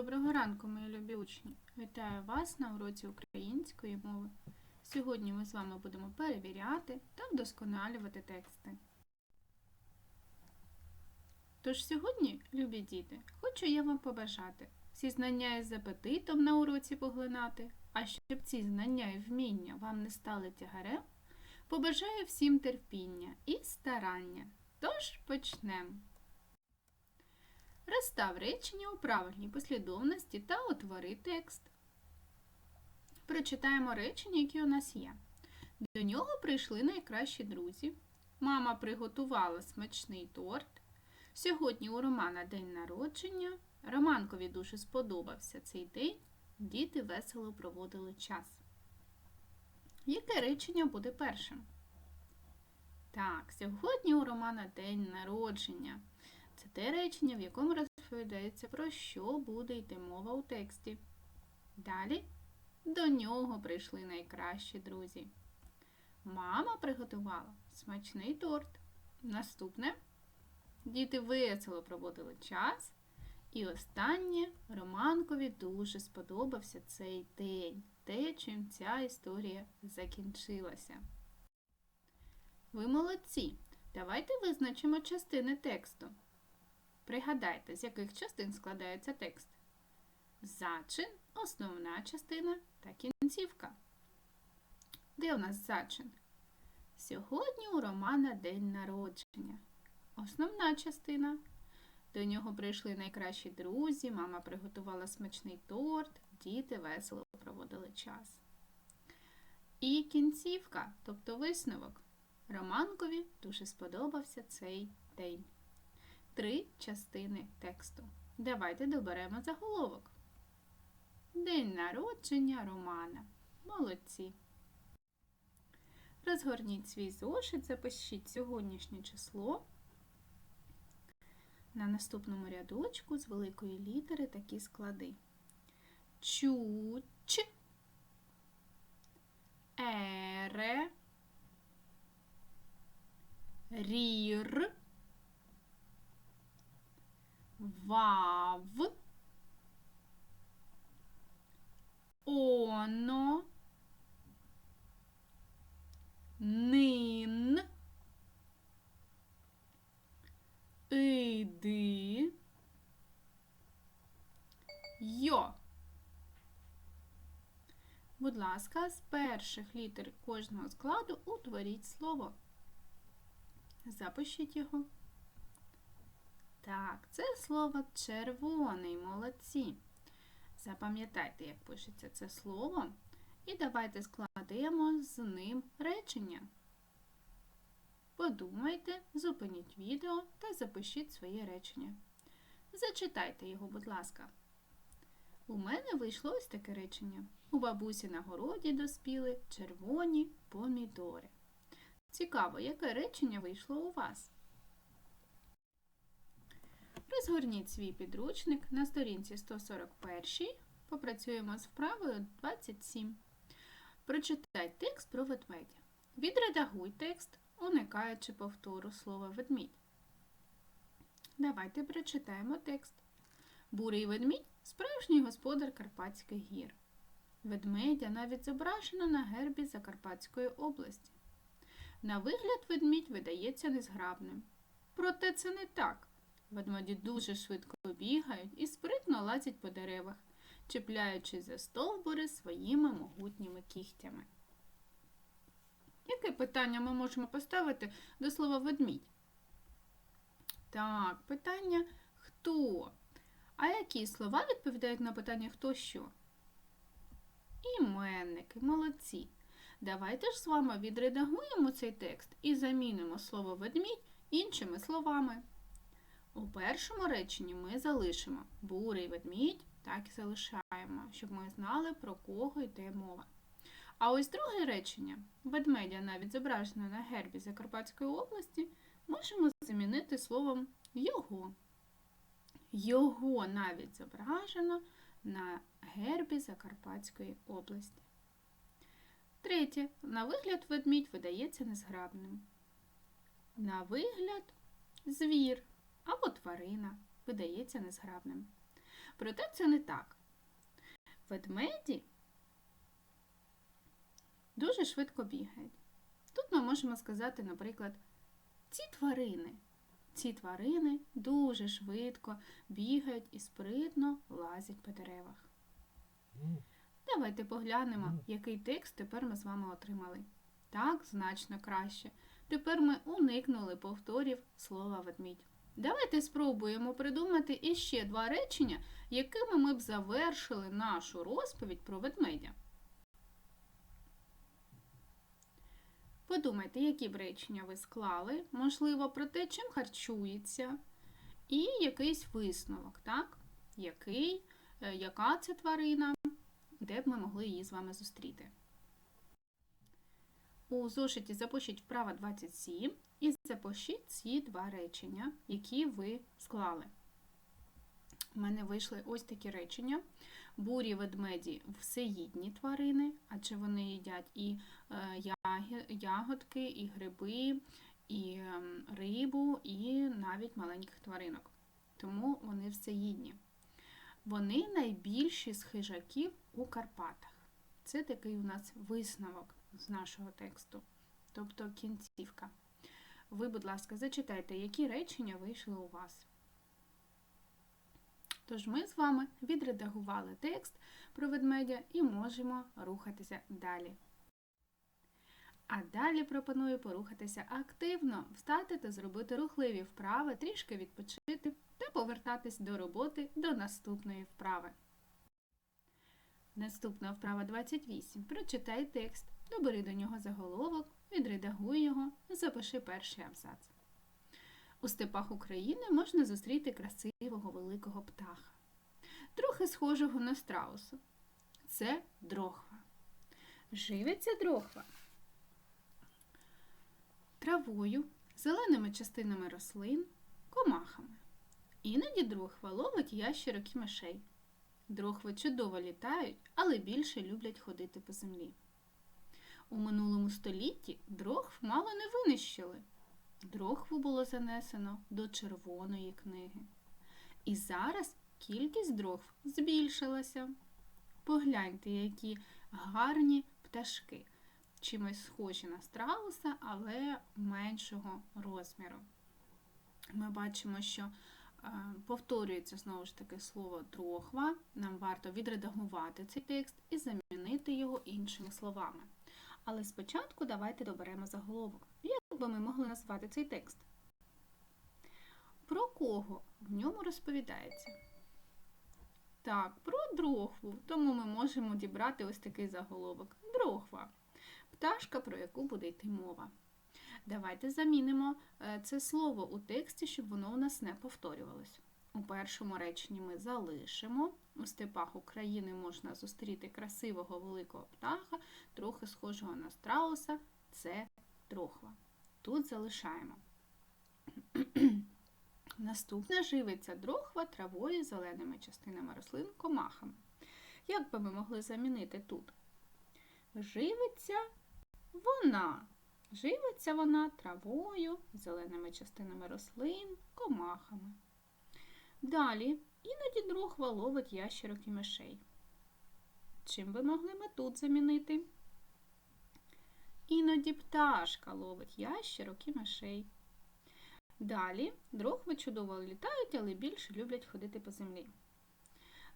Доброго ранку, мої любі учні! Вітаю вас на уроці української мови. Сьогодні ми з вами будемо перевіряти та вдосконалювати тексти. Тож сьогодні, любі діти, хочу я вам побажати всі знання із апетитом на уроці поглинати, а щоб ці знання і вміння вам не стали тягарем, побажаю всім терпіння і старання. Тож почнемо. Розстав речення у правильній послідовності та утвори текст. Прочитаємо речення, які у нас є. До нього прийшли найкращі друзі. Мама приготувала смачний торт. Сьогодні у Романа день народження. Романкові дуже сподобався цей день. Діти весело проводили час. Яке речення буде першим? Так, сьогодні у Романа день народження. Це те речення, в якому розповідається, про що буде йти мова у тексті. Далі до нього прийшли найкращі друзі. Мама приготувала смачний торт. Наступне діти весело проводили час. І останнє Романкові дуже сподобався цей день, те, чим ця історія закінчилася. Ви молодці! Давайте визначимо частини тексту. Пригадайте, з яких частин складається текст. Зачин, основна частина та кінцівка. Де у нас зачин? Сьогодні у Романа день народження. Основна частина. До нього прийшли найкращі друзі, мама приготувала смачний торт, діти весело проводили час. І кінцівка, тобто висновок. Романкові дуже сподобався цей день три частини тексту. Давайте доберемо заголовок. День народження Романа. Молодці. Розгорніть свій зошит, запишіть сьогоднішнє число. На наступному рядочку з великої літери такі склади. Чуч, ере, рір, вав, оно, нин, иди, йо. Будь ласка, з перших літер кожного складу утворіть слово. Запишіть його. Так, це слово червоний, молодці. Запам'ятайте, як пишеться це слово. І давайте складемо з ним речення. Подумайте, зупиніть відео та запишіть своє речення. Зачитайте його, будь ласка. У мене вийшло ось таке речення. У бабусі на городі доспіли червоні помідори. Цікаво, яке речення вийшло у вас? Розгорніть свій підручник на сторінці 141. Попрацюємо з вправою 27. Прочитай текст про ведмедя. Відредагуй текст, уникаючи повтору слова ведмідь. Давайте прочитаємо текст. Бурий ведмідь справжній господар Карпатських гір. Ведмедя навіть зображено на гербі Закарпатської області. На вигляд ведмідь видається незграбним. Проте це не так. Ведмеді дуже швидко бігають і спритно лазять по деревах, чіпляючись за стовбури своїми могутніми кігтями. Яке питання ми можемо поставити до слова ведмідь? Так, питання хто? А які слова відповідають на питання хто що? Іменники, молодці. Давайте ж з вами відредагуємо цей текст і замінимо слово ведмідь іншими словами. У першому реченні ми залишимо бурий ведмідь, так і залишаємо, щоб ми знали, про кого йде мова. А ось друге речення ведмедя навіть зображено на гербі Закарпатської області, можемо замінити словом його. Його навіть зображено на гербі Закарпатської області. Третє. На вигляд ведмідь видається незграбним. На вигляд звір або тварина видається незграбним. Проте це не так. Ведмеді дуже швидко бігають. Тут ми можемо сказати, наприклад, ці тварини. Ці тварини дуже швидко бігають і спритно лазять по деревах. Давайте поглянемо, який текст тепер ми з вами отримали. Так, значно краще. Тепер ми уникнули повторів слова ведмідь. Давайте спробуємо придумати іще два речення, якими ми б завершили нашу розповідь про ведмедя. Подумайте, які б речення ви склали, можливо, про те, чим харчується, і якийсь висновок, так? Який, е, яка це тварина, де б ми могли її з вами зустріти. У зошиті запишіть вправа 27 і запишіть ці два речення, які ви склали. У мене вийшли ось такі речення. Бурі ведмеді всеїдні тварини, адже вони їдять і е, ягодки, і гриби, і ем, рибу, і навіть маленьких тваринок. Тому вони всеїдні. Вони найбільші з хижаків у Карпатах. Це такий у нас висновок з нашого тексту, тобто кінцівка. Ви, будь ласка, зачитайте, які речення вийшли у вас. Тож ми з вами відредагували текст про ведмедя і можемо рухатися далі. А далі пропоную порухатися активно, встати та зробити рухливі вправи, трішки відпочити та повертатись до роботи до наступної вправи. Наступна вправа 28. Прочитай текст, добери до нього заголовок, відредагуй його, запиши перший абзац. У степах України можна зустріти красивого великого птаха, трохи схожого на страуса. Це дрохва. Живиться дрохва травою, зеленими частинами рослин, комахами. Іноді дрохва ловить ящерок і мишей. Дрохви чудово літають, але більше люблять ходити по землі. У минулому столітті дрохв мало не винищили. Дрохву було занесено до червоної книги. І зараз кількість дрохв збільшилася. Погляньте, які гарні пташки, чимось схожі на страуса, але меншого розміру. Ми бачимо, що е, повторюється знову ж таки слово дрохва. Нам варто відредагувати цей текст і замінити його іншими словами. Але спочатку давайте доберемо заголовок. Як би ми могли назвати цей текст? Про кого в ньому розповідається? Так, про дрохву. Тому ми можемо дібрати ось такий заголовок. Дрохва. Пташка, про яку буде йти мова. Давайте замінимо е, це слово у тексті, щоб воно у нас не повторювалось. У першому реченні ми залишимо. У степах України можна зустріти красивого великого птаха, трохи схожого на страуса це трохва. Тут залишаємо. Наступне живиться дрохва травою, зеленими частинами рослин, комахами. Як би ми могли замінити тут? Живиться вона. Живиться вона травою, зеленими частинами рослин, комахами. Далі іноді дрохва ловить ящерок і мишей. Чим би могли ми тут замінити? Іноді пташка ловить ящерок і мишей. Далі дрохви чудово літають, але більше люблять ходити по землі.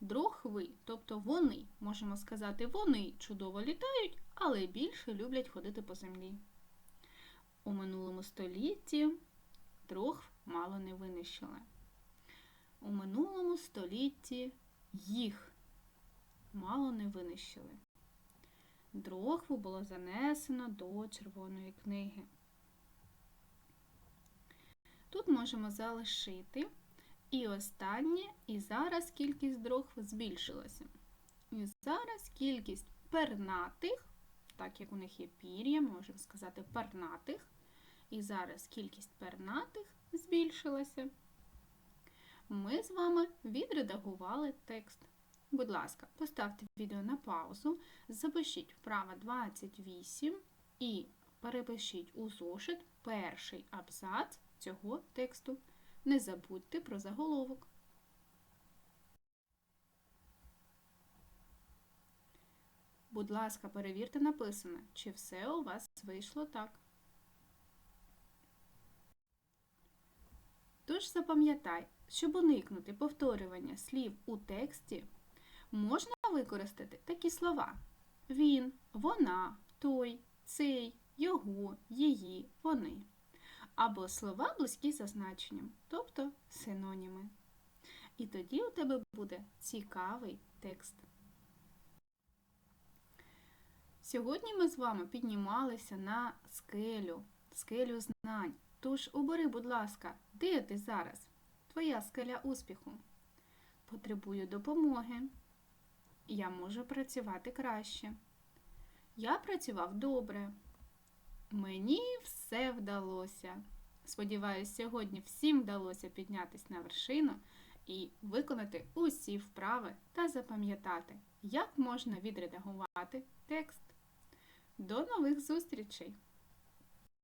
Дрохви, тобто вони, можемо сказати, вони чудово літають, але більше люблять ходити по землі. У минулому столітті дрохв мало не винищили. У минулому столітті їх мало не винищили. Дрохву було занесено до Червоної книги. Тут можемо залишити і останнє, і зараз кількість дрохв збільшилася. І зараз кількість пернатих, так як у них є пір'я, можемо сказати пернатих. І зараз кількість пернатих збільшилася ми з вами відредагували текст. Будь ласка, поставте відео на паузу, запишіть вправа 28 і перепишіть у зошит перший абзац цього тексту. Не забудьте про заголовок. Будь ласка, перевірте написане, чи все у вас вийшло так. Тож запам'ятай щоб уникнути повторювання слів у тексті, можна використати такі слова: він, вона, той, цей, його, її, вони. Або слова близькі за значенням, тобто синоніми. І тоді у тебе буде цікавий текст. Сьогодні ми з вами піднімалися на скелю, скелю знань. Тож обери, будь ласка, де ти зараз? Твоя скеля успіху. Потребую допомоги. Я можу працювати краще. Я працював добре. Мені все вдалося. Сподіваюсь, сьогодні всім вдалося піднятися на вершину і виконати усі вправи та запам'ятати, як можна відредагувати текст. До нових зустрічей!